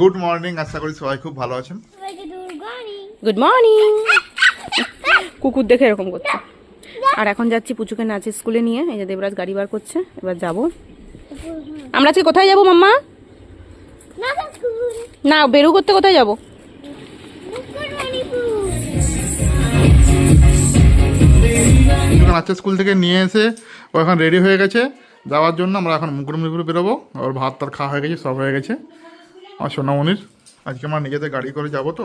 Good morning আশা করি সবাই খুব ভালো আছেন। গুড মর্নিং কুকুর দেখে এরকম করছে। আর এখন যাচ্ছি পুচুকে নাচের স্কুলে নিয়ে এই যে দেবরাজ গাড়ি বার করছে এবার যাব। আমরা আজকে কোথায় যাব মাম্মা? না বেরু করতে কোথায় যাব? আজকে স্কুল থেকে নিয়ে এসে ও এখন রেডি হয়ে গেছে। যাওয়ার জন্য আমরা এখন মুকুর মুকুর বেরোবো। ওর ভাত তার খাওয়া হয়ে গেছে সব হয়ে গেছে। আমার সোনামণির আজকে আমার নিজেদের গাড়ি করে যাব তো।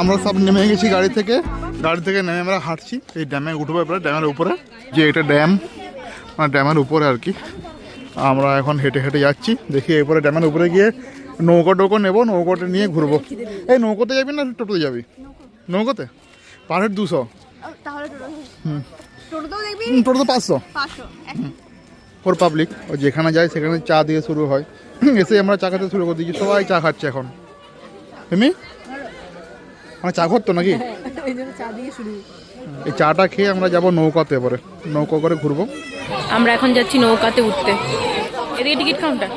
আমরা সব নেমে গেছি গাড়ি থেকে। গাড়ি থেকে নেমে আমরা হাঁটছি, এই ড্যামে উঠবো এবারে, ড্যামের উপরে। যে এটা ড্যাম মানে ড্যামের উপরে আর কি। আমরা এখন হেঁটে হেঁটে যাচ্ছি, দেখি এরপরে ড্যামের উপরে গিয়ে নৌকো টৌকো নেব নৌকোটা নিয়ে ঘুরবো। এই নৌকোতে যাবি না টোটোতে যাবি? নৌকোতে? পার হেড দুশো। টোটো হুম, টোটো তো পাঁচশো। ফোর পাবলিক ও যেখানে যায় সেখানে চা দিয়ে শুরু হয়। এসে আমরা চা খেতে শুরু করে দিচ্ছি সবাই চা খাচ্ছে এখন। তুমি মানে চা করতো নাকি? এই চাটা খেয়ে আমরা যাব নৌকাতে এবারে। নৌকা করে ঘুরবো। আমরা এখন যাচ্ছি নৌকাতে উঠতে। এদিকে টিকিট কাউন্টার।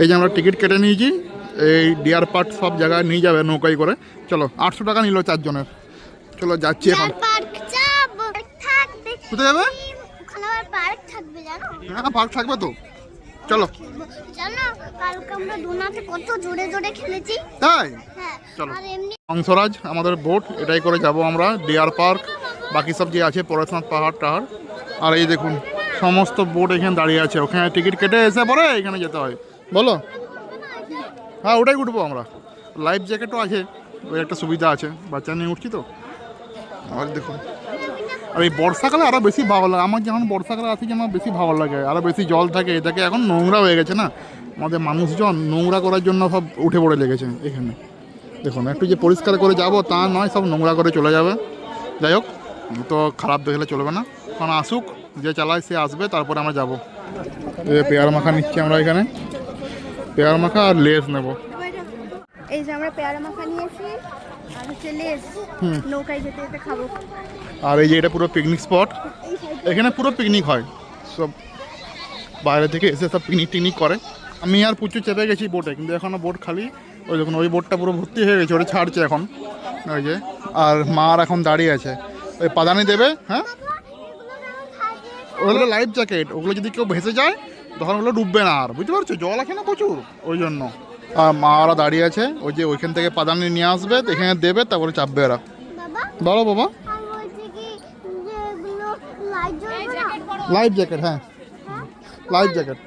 এই যে আমরা টিকিট কেটে নিয়েছি এই ডিয়ার পার্ক সব জায়গায় নিয়ে যাবে নৌকায় করে। চলো আটশো টাকা নিল চারজনের। চলো যাচ্ছি এখন। পার্ক থাকবে কোথায় যাবে? হ্যাঁ পার্ক থাকবে তো। চলো। তাই? হ্যাঁ চলো। হংসরাজ আমাদের বোট এটাই করে যাব আমরা ডিয়ার পার্ক। বাকি সব যে আছে পরেশনাথ পাহাড় টাহাড়। আর এই দেখুন সমস্ত বোট এখানে দাঁড়িয়ে আছে। ওখানে টিকিট কেটে এসে পরে এখানে যেতে হয়। বলো। হ্যাঁ ওটাই উঠবো আমরা। লাইফ জ্যাকেটও আছে ওই একটা সুবিধা আছে বাচ্চা নিয়ে উঠছি তো। আর দেখুন। আর এই বর্ষাকালে আরও বেশি ভালো লাগে আমার যখন বর্ষাকালে আসি আমার বেশি ভালো লাগে আরও বেশি জল থাকে এটাকে এখন নোংরা হয়ে গেছে না? আমাদের মানুষজন নোংরা করার জন্য সব উঠে পড়ে লেগেছে এখানে। দেখুন একটু যে পরিষ্কার করে যাব তা নয় সব নোংরা করে চলে যাবে। যাই হোক তো খারাপ দেখলে চলবে না। কারণ আসুক যে চালায় সে আসবে তারপরে আমরা যাব। পেয়ার মাখা নিচ্ছি আমরা এখানে। পেয়ার মাখা আর লেস নেব। এই যে আমরা পেয়ারা মাখা নিয়েছি আর হচ্ছে লেস। নৌকায় যেতে যেতে খাব। আর এই যে এটা পুরো পিকনিক স্পট এখানে পুরো পিকনিক হয়। সব বাইরে থেকে এসে সব পিকনিক টিকনিক করে। আমি আর প্রচুর চেপে গেছি বোটে কিন্তু এখনও বোট খালি। ওই দেখুন ওই বোটটা পুরো ভর্তি হয়ে গেছে ওটা ছাড়ছে এখন। ওই যে আর মা আর এখন দাঁড়িয়ে আছে। ওই পাদানি দেবে হ্যাঁ? ওগুলো লাইফ জ্যাকেট ওগুলো যদি কেউ ভেসে যায় তখন ওগুলো ডুববে না আর বুঝতে পারছ? জল আছে না প্রচুর ওই জন্য। আর মা ওরা দাঁড়িয়ে আছে ওই যে ওইখান থেকে পাদানি নিয়ে আসবে এখানে দেবে তারপরে চাপবে ওরা। বলো বাবা। লাইফ জ্যাকেট হ্যাঁ। লাইফ জ্যাকেট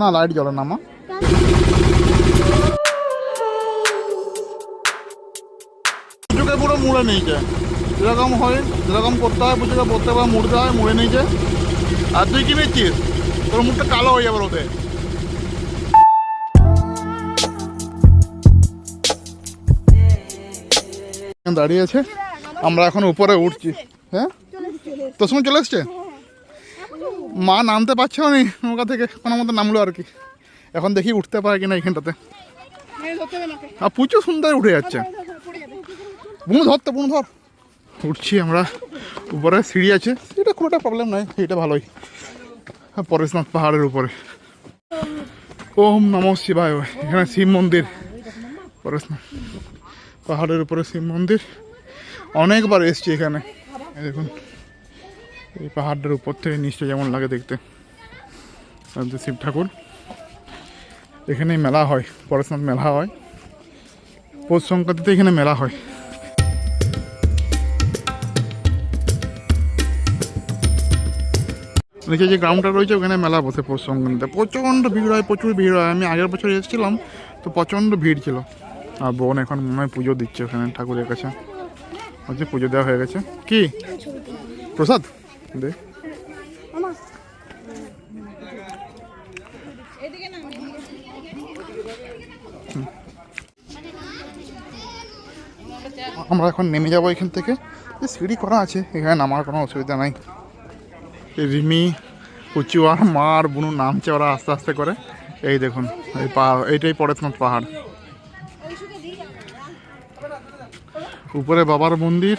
না? লাইট জ্বলে না মা। পুজোকে পুরো মুড়ে নিয়েছে। যেরকম হয় যেরকম করতে হয় পুজোকে প্রত্যেকবার মুড়তে হয় মুড়ে নিয়েছে। আর তুই কি নিচ্ছিস তোর মুখটা কালো হয়ে যাবে ওতে দাঁড়িয়ে আছে। আমরা এখন উপরে উঠছি। হ্যাঁ? তোর সময় চলে এসছে? মা নামতে পারছে না নৌকা থেকে। কোনো মতো নামলো আর কি। এখন দেখি উঠতে পারে কিনা এখানটাতে। আর প্রচুর সুন্দর উঠে যাচ্ছে। বুনু ধর তো, বুনু ধর। উঠছি আমরা। উপরে সিঁড়ি আছে। সেটা খুব একটা প্রবলেম নয় এটা ভালোই। পরেশনাথ পাহাড়ের উপরে। ওম নম শিবায় এখানে শিব মন্দির। পরেশনাথ পাহাড়ের উপরে শিব মন্দির। অনেকবার এসছি এখানে। দেখুন এই পাহাড়টার উপর থেকে নিচটা যেমন লাগে দেখতে। শিব ঠাকুর। এখানে মেলা হয় পরেশনাথ মেলা হয়। পৌষ সংক্রান্তিতে এখানে মেলা হয়। নিচে যে গ্রাউন্ডটা রয়েছে, ওখানে মেলা বসে সংক্রান্তিতে প্রচণ্ড ভিড় হয়, প্রচুর ভিড় হয়। আমি আগের বছর এসেছিলাম, তো প্রচণ্ড ভিড় ছিল। আর বোন এখন মনে হয় পুজো দিচ্ছে ওখানে ঠাকুরের কাছে। হচ্ছে পুজো দেওয়া হয়ে গেছে। কি? প্রসাদ? দে। আমরা এখন নেমে যাব এখান থেকে। সিঁড়ি করা আছে, এখানে নামার কোনো অসুবিধা নাই। রিমি পুচু আর মা আর বুনু নামছে ওরা আস্তে আস্তে করে। এই দেখুন, এই পাহাড় এইটাই পড়েছনাথ পাহাড়। উপরে বাবার মন্দির,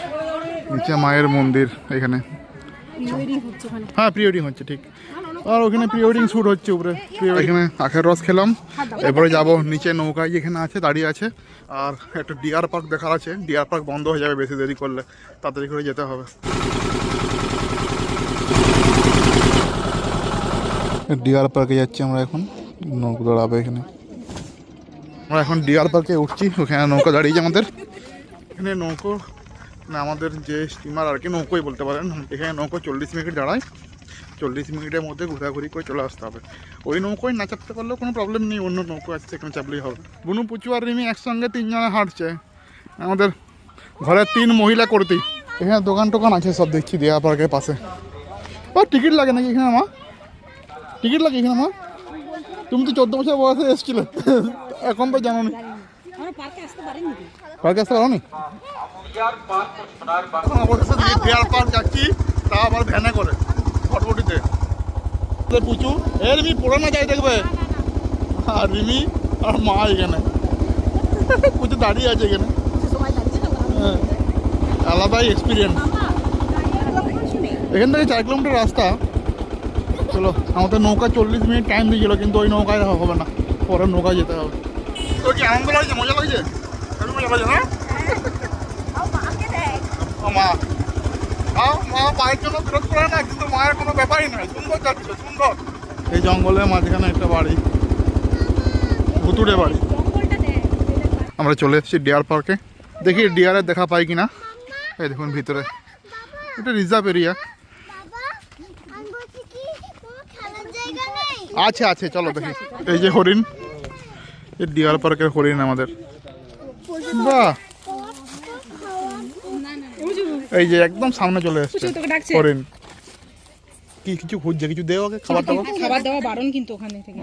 নিচে মায়ের মন্দির এখানে। হ্যাঁ প্রি ওয়েডিং হচ্ছে, ঠিক। আর ওখানে প্রি ওয়েডিং শ্যুট হচ্ছে উপরে। এখানে আখের রস খেলাম। এরপরে যাব নিচে নৌকায় যেখানে আছে, দাঁড়িয়ে আছে। আর একটা ডিয়ার পার্ক দেখার আছে। ডিয়ার পার্ক বন্ধ হয়ে যাবে বেশি দেরি করলে, তাড়াতাড়ি করে যেতে হবে। ডিয়ার পার্কে যাচ্ছি আমরা এখন। নৌকো দাঁড়াবে এখানে। আমরা এখন ডিয়ার পার্কে উঠছি, ওখানে নৌকা দাঁড়িয়েছে আমাদের। এখানে নৌকো, না, আমাদের যে স্টিমার আর কি নৌকোই বলতে পারেন। এখানে নৌকো চল্লিশ মিনিট দাঁড়ায়। চল্লিশ মিনিটের মধ্যে ঘোরাঘুরি করে চলে আসতে হবে। ওই নৌকোয় না চাপতে পারলেও কোনো প্রবলেম নেই, অন্য নৌকো আছে, সেখানে চাপলেই হবে। বুনু, পুচু আর রিমি একসঙ্গে তিনজনে হাঁটছে। আমাদের ঘরের তিন মহিলা করতি। এখানে দোকান টোকান আছে, সব দেখছি দেয়া পার্কের পাশে। ও, টিকিট লাগে নাকি এখানে মা টিকিট লাগে এখানে মা। তুমি তো চোদ্দ বছর বয়সে এসেছিলে। এখন তো জানো নি। পার্কে আসতে পারো নি যাচ্ছি তা আবার ভ্যানে করে এ দেখবে? রিমি আর মা এখানে। দাঁড়িয়ে আছে এখানে। হ্যাঁ, আলাদাই এক্সপিরিয়েন্স এখান থেকে চার কিলোমিটার রাস্তা। চলো। আমাদের নৌকা চল্লিশ মিনিট টাইম দিয়েছিল কিন্তু ওই নৌকায় হবে না। পরে নৌকায় যেতে হবে। তো কি আনন্দ লাগছে? মজা লাগছে? মজা লাগছে না? মা। আও মা পায়ের জন্য বিরোধ করে না? কিন্তু মায়ের কোনো ব্যাপারই নয়। সুন্দর যাচ্ছে সুন্দর। এই জঙ্গলের মাঝখানে একটা বাড়ি। ভুতুড়ে বাড়ি। আমরা চলে এসেছি ডিয়ার পার্কে। দেখি ডিয়ারের দেখা পাই কিনা। এই দেখুন ভিতরে। এটা রিজার্ভ এরিয়া বাবা আমি বলছি কি কোনো খেলার জায়গা নেই আছে আছে চলো দেখি এই যে হরিণ এই ডিয়ার পার্কের হরিণ আমাদের বাহ এই যে একদম সামনে চলে এসছে হরিণ কি কিছু খুঁজছে কিছু দেও ওকে খাবার দাবার খাবার দাবার বারণ কিন্তু ওখানে থেকে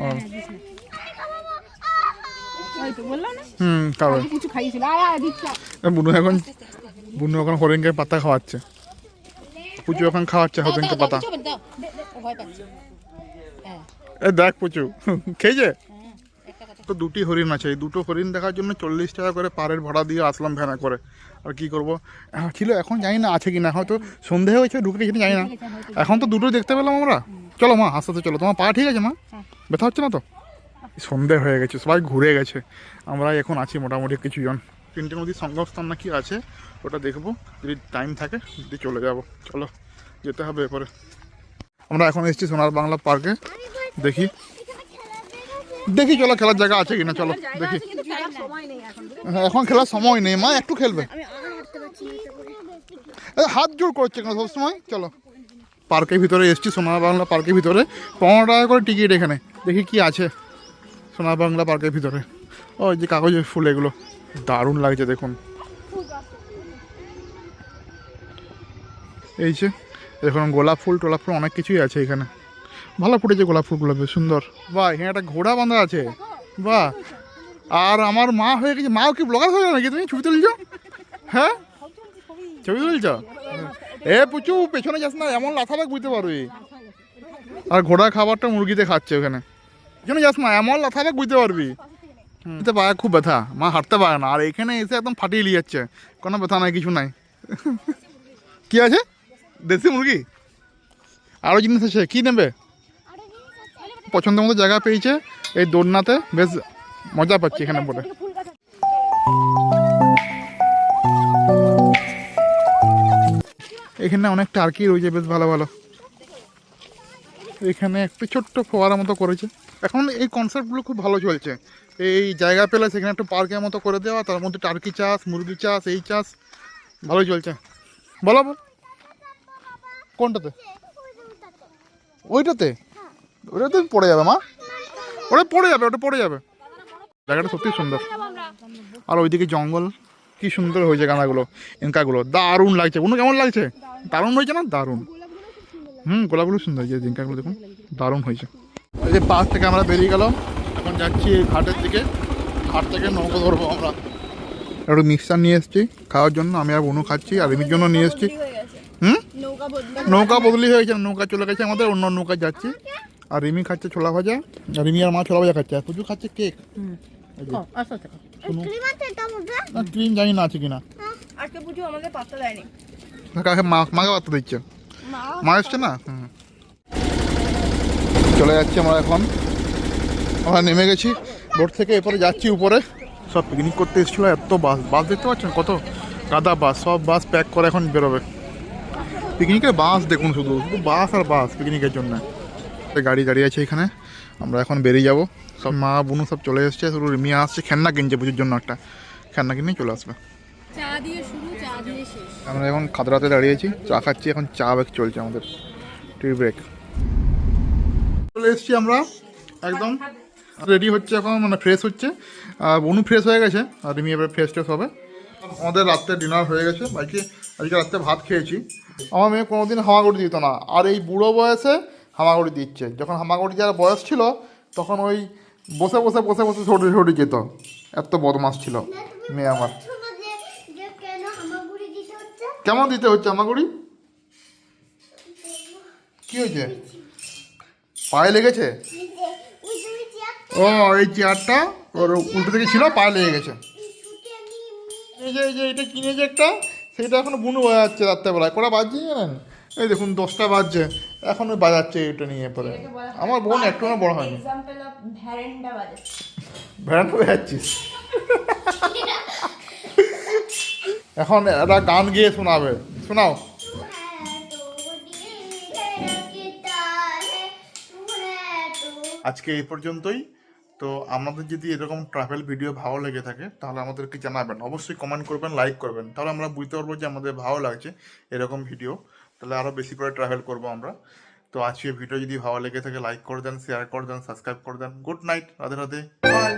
হুম খাবে কিছু খাইয়েছিল বুনু এখন বুনু এখন হরিণকে পাতা খাওয়াচ্ছে পুচু এখন খাওয়াচ্ছে হরিণকে পাতা এ দেখ পুচু। খেয়েছে? তো দুটি হরিণ আছে এই দুটো হরিণ দেখার জন্য চল্লিশ টাকা করে পারের ভাড়া দিয়ে আসলাম ভ্যানে করে। আর কি করব? ছিল এখন জানি না আছে কি না হয়তো সন্ধে হয়েছে ঢুকে গেছে জানি না। এখন তো দুটো দেখতে পেলাম আমরা। চলো মা আস্তে আস্তে চলো। তোমার পা ঠিক আছে মা? ব্যথা হচ্ছে না তো? সন্ধে হয়ে গেছে সবাই ঘুরে গেছে। আমরা এখন আছি মোটামুটি কিছুজন। তিনটে নদীর সঙ্গমস্থান নাকি আছে ওটা দেখব। যদি টাইম থাকে যদি চলে যাব। চলো যেতে হবে এরপরে। আমরা এখন এসেছি সোনার বাংলা পার্কে দেখি। দেখি চলো খেলার জায়গা আছে কিনা চলো দেখি। হ্যাঁ, এখন খেলার সময় নেই। মা একটু খেলবে। হাত জোর করছে কেন সবসময়? চলো। পার্কের ভিতরে এসছি সোনার বাংলা পার্কের ভিতরে। পনেরো টাকা করে টিকিট এখানে। দেখি কি আছে সোনার বাংলা পার্কের ভিতরে। ও যে কাগজের ফুল এগুলো। দারুণ লাগছে দেখুন। এই যে দেখুন গোলাপ ফুল টোলাপ ফুল অনেক কিছুই আছে এখানে। ভালো ফুটেছে গোলাপ ফুলগুলো, বেশ সুন্দর। বাহ, এখানে একটা ঘোড়া বাঁধা আছে। বাহ। আর আমার মা হয়ে গেছে। মাও কি ব্লগার হয়ে নাকি? তুমি ছবি তুলছো? হ্যাঁ? ছবি তুলছ? এ পুচু, পেছনে যাস না, এমন লাথা দেখ বুঝতে পারবি। আর ঘোড়া খাবারটা মুরগিতে খাচ্ছে ওখানে। পেছনে যাস না, এমন লাথা দেখ বুঝতে পারবি। হাঁটতে পায়ে খুব ব্যথা। মা হাঁটতে পারে না। আর এখানে এসে একদম ফাটিয়ে নিয়ে যাচ্ছে। কোনো ব্যথা নাই, কিছু নাই। কি আছে? দেশি মুরগি? আরও জিনিস আছে। কি নেবে? পছন্দ মতো জায়গা পেয়েছে এই দোলনাতে, বেশ মজা পাচ্ছি এখানে বলে। এখানে অনেক টার্কি রয়েছে, বেশ ভালো ভালো। এখানে একটু ছোট্ট ফোয়ারা মতো করেছে। এখন এই কনসেপ্টগুলো খুব ভালো চলছে। এই জায়গা পেলে সেখানে একটু পার্কের মতো করে দেওয়া, তার মধ্যে টার্কি চাষ, মুরগি চাষ, এই চাষ ভালোই চলছে। বল। কোনটাতে? ওইটাতে? ওটাতে পড়ে যাবে মা। ওটা পড়ে যাবে ওটা পড়ে যাবে। জায়গাটা সত্যি সুন্দর। আর ওইদিকে জঙ্গল কি সুন্দর হয়েছে গাঁদাগুলো ইনকাগুলো। দারুণ লাগছে। কোনো কেমন লাগছে? দারুণ হয়েছে না? দারুণ। হুম গোলাপগুলো সুন্দর হয়েছে জিঙ্কাগুলো দেখুন। দারুণ হয়েছে। ওই যে পাশ থেকে আমরা বেরিয়ে গেলাম এখন যাচ্ছি ঘাটের দিকে। ঘাট থেকে নৌকো ধরবো আমরা। একটু মিক্সচার নিয়ে এসেছি খাওয়ার জন্য আমি আর বনু খাচ্ছি আর রিমির জন্য নিয়ে এসেছি। হুম? নৌকা বদলি হয়েছে নৌকা চলে গেছে আমাদের অন্য নৌকা যাচ্ছি। আর রিমি খাচ্ছে ছোলা ভাজা আর রিমি আর মা ছোলা ভাজা খাচ্ছে। আর পুজো খাচ্ছে কেক এটা মধ্যে না ক্রিম জানি না আছে কিনা। আজকে পুজো আমাদের পাত্তা দেয়নি। কাকে মা মাকে দিচ্ছে? মা এসছে না? চলে যাচ্ছি আমরা এখন। আমরা নেমে গেছি। বোট থেকে এরপরে যাচ্ছি উপরে। সব পিকনিক করতে এসেছিল এত বাস। বাস দেখতে পাচ্ছেন কত? কাদা বাস। সব বাস প্যাক করে এখন বেরোবে। পিকনিকের বাস দেখুন শুধু। শুধু বাস আর বাস পিকনিকের জন্য। একটা গাড়ি দাঁড়িয়ে আছে এখানে। আমরা এখন বেরিয়ে যাব। সব মা বোনু সব চলে এসছে শুধু মিয়া আসছে খেলনা কিনছে পুজোর জন্য একটা। খেলনা কিনে চলে আসবে। শুরু আমরা এখন খাদরাতে দাঁড়িয়েছি চা খাচ্ছি এখন চা ব্রেক চলছে আমাদের। টি ব্রেক চলে এসেছি আমরা একদম রেডি হচ্ছে এখন মানে ফ্রেশ হচ্ছে। আর বনু ফ্রেশ হয়ে গেছে আর রিমি এবার ফ্রেশ ট্রেশ হবে। আমাদের রাত্রে ডিনার হয়ে গেছে বাকি আজকে রাত্রে ভাত খেয়েছি। আমার মেয়ে কোনোদিন হামাগুড়ি দিত না। আর এই বুড়ো বয়সে হামাগুড়ি দিচ্ছে। যখন হামাগুড়ি যার বয়স ছিল, তখন ওই বসে বসে বসে বসে ছোটো ছোটো যেত। এত বদমাস ছিল মেয়ে আমার। কেমন দিতে হচ্ছে হামাগুড়ি? কি হয়েছে? পায়ে লেগেছে? ও, এই চেয়ারটা ওর উল্টো থেকে ছিল, পায়ে লেগে গেছে। এই যে এই যে, এটা কিনেছে একটা, সেটা এখন বুনু বাজাচ্ছে রাত্রেবেলায়। কটা বাজছে জানেন? এই দেখুন দশটা বাজছে। এখন ওই বাজাচ্ছে এটা নিয়ে পরে। আমার বোন একটু না বড় হয়নি। ভ্যারেন্ডা বাজাচ্ছিস? এখন একটা গান গিয়ে শোনাবে। শোনাও। আজকে এই পর্যন্তই। তো আমাদের যদি এরকম ট্রাভেল ভিডিও ভালো লেগে থাকে তাহলে আমাদেরকে জানাবেন? অবশ্যই কমেন্ট করবেন লাইক করবেন। তাহলে আমরা বুঝতে পারব যে আমাদের ভালো লাগছে এরকম ভিডিও তাহলে আরও বেশি করে ট্রাভেল করব আমরা। তো আজকে ভিডিও যদি ভালো লেগে থাকে লাইক করে দেন শেয়ার করে দেন সাবস্ক্রাইব করে দেন। Good night Radhe Radhe. Bye